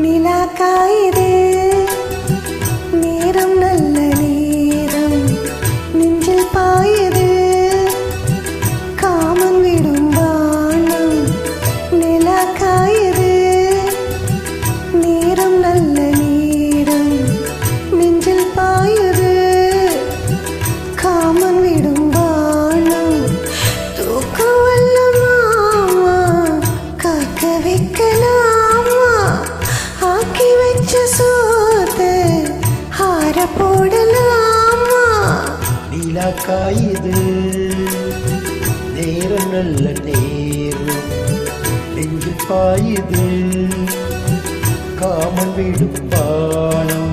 నీలాకాయదే நீலா காயுது நேரம் நல்ல நேரம் நெஞ்சு பாயுது. காமன் விடும் பானம்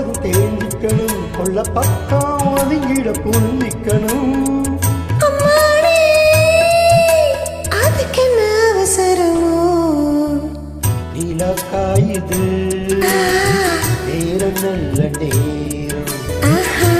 போட்டது தேஞ்சிக்கணும் கொள்ள பக்கம் ஒதுங்கிட நீலா காயுது நேரம் நல்ல நேரம். ஆஹா.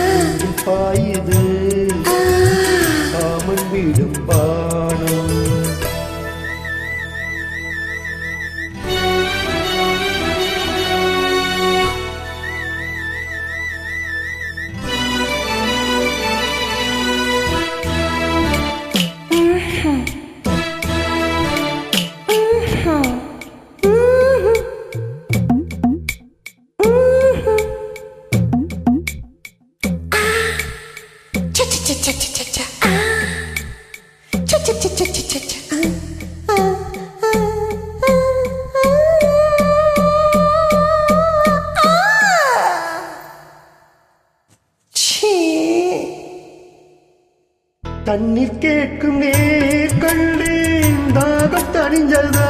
தண்ணீர் கேட்கும் நேர் கண்டேன் தாகம் தணிஞ்சதா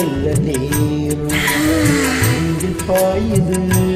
நல்ல நீர் பாயுது.